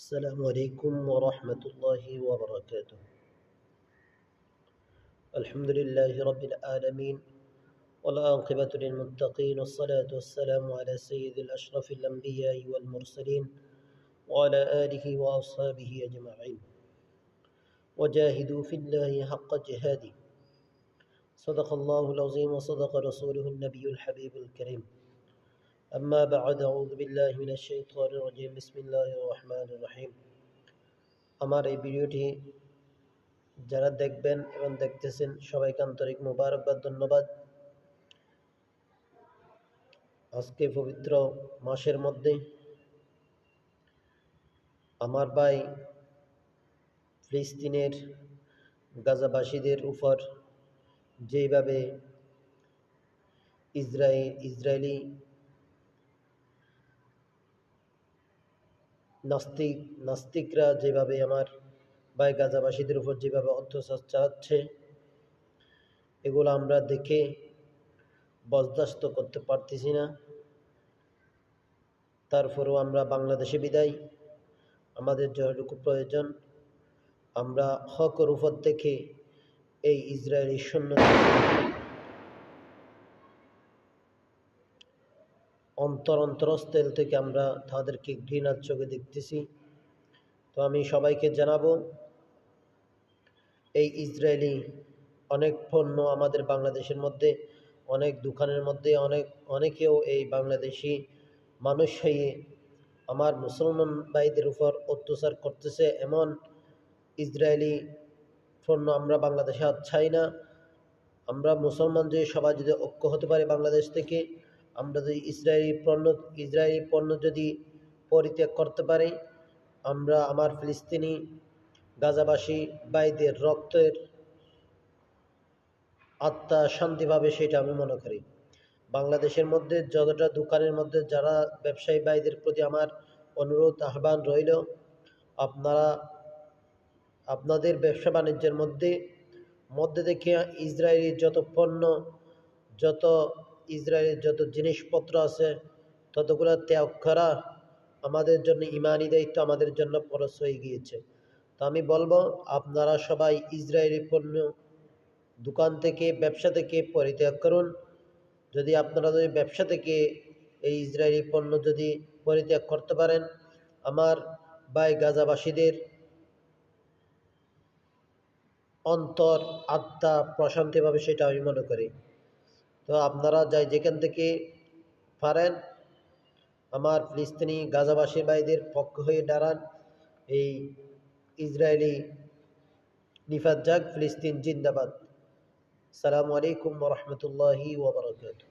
السلام عليكم ورحمة الله وبركاته. الحمد لله رب العالمين والعاقبة للمتقين والصلاة والسلام على سيد الأشرف الأنبياء والمرسلين وعلى آله وأصحابه أجمعين. وجاهدوا في الله حق جهاده. صدق الله العظيم وصدق رسوله النبي الحبيب الكريم. أما بعد أعوذ بالله من الشيطان الرجيم بسم الله الرحمن الرحيم আমার এই ভিডিওটি যারা দেখবেন এবং দেখতেছেন সবাইকে আন্তরিক মোবারকবাদ ধন্যবাদ আজকে পবিত্র মাসের মধ্যে আমার ভাই ফিলিস্তিনের গাজাবাসীদের উপর যেভাবে ইসরায়েল ইসরায়েলি নাস্তিক, নাস্তিকরা যেভাবে আমার ভাই গাজাবাসীদের উপর যেভাবে অত্যাচার চালাচ্ছে এগুলো আমরা দেখে বরদাস্ত করতে পারতেছি না। তারপরেও আমরা বাংলাদেশে বিদায়। আমাদের যতটুকু প্রয়োজন, আমরা হকর উপর থেকে এই ইসরায়েলি সৈন্য অন্তর অন্তরস্থল থেকে আমরা তাদেরকে ঘৃণার চোখে দেখতেছি। তো আমি সবাইকে জানাব, এই ইসরায়েলি অনেক পণ্য আমাদের বাংলাদেশের মধ্যে, অনেক দোকানের মধ্যে, অনেক, অনেকেও এই বাংলাদেশি মানুষ হয়ে আমার মুসলমান ভাইদের উপর অত্যাচার করতেছে। এমন ইসরায়েলি পণ্য আমরা বাংলাদেশে আর চাই না। আমরা মুসলমান যে সবাই যদি ঐক্য হতে পারে বাংলাদেশ থেকে আমরা যদি ইসরায়েলি পণ্য ইসরায়েলি পণ্য যদি পরিত্যাগ করতে পারি, আমরা আমার ফিলিস্তিনি গাজাবাসী ভাইদের রক্তের আত্মা শান্তি পাবে সেটা আমি মনে করি। বাংলাদেশের মধ্যে যতটা দোকানের মধ্যে যারা ব্যবসায়ী ভাইদের প্রতি আমার অনুরোধ, আহ্বান রইল, আপনারা, আপনাদের ব্যবসা বাণিজ্যের মধ্যে মধ্যে থেকে ইসরায়েলি যত পণ্য, যত ইসরায়েলের যত জিনিসপত্র আছে, ততগুলো ত্যাগ করা আমাদের জন্য ইমানি দায়িত্ব, আমাদের জন্য পরশ হয়ে গিয়েছে। তো আমি বলব, আপনারা সবাই ইসরায়েলি পণ্য দোকান থেকে, ব্যবসা থেকে পরিত্যাগ করুন। যদি আপনারা যদি ব্যবসা থেকে এই ইসরায়েলি পণ্য যদি পরিত্যাগ করতে পারেন, আমার ভাই গাজাবাসীদের অন্তর, আত্মা প্রশান্তি পাবে সেটা আমি মনে করি। তো আপনারা যাই যেখান থেকে পারেন, আমার ফিলিস্তিনি গাজাবাসী ভাইদের পক্ষ হয়ে দাঁড়ান। এই ইসরায়েলি নিফাত জাগ ফিলিস্তিন জিন্দাবাদ। সালামু আলাইকুম রহমতুল্লাহি ওবরাকাতুহ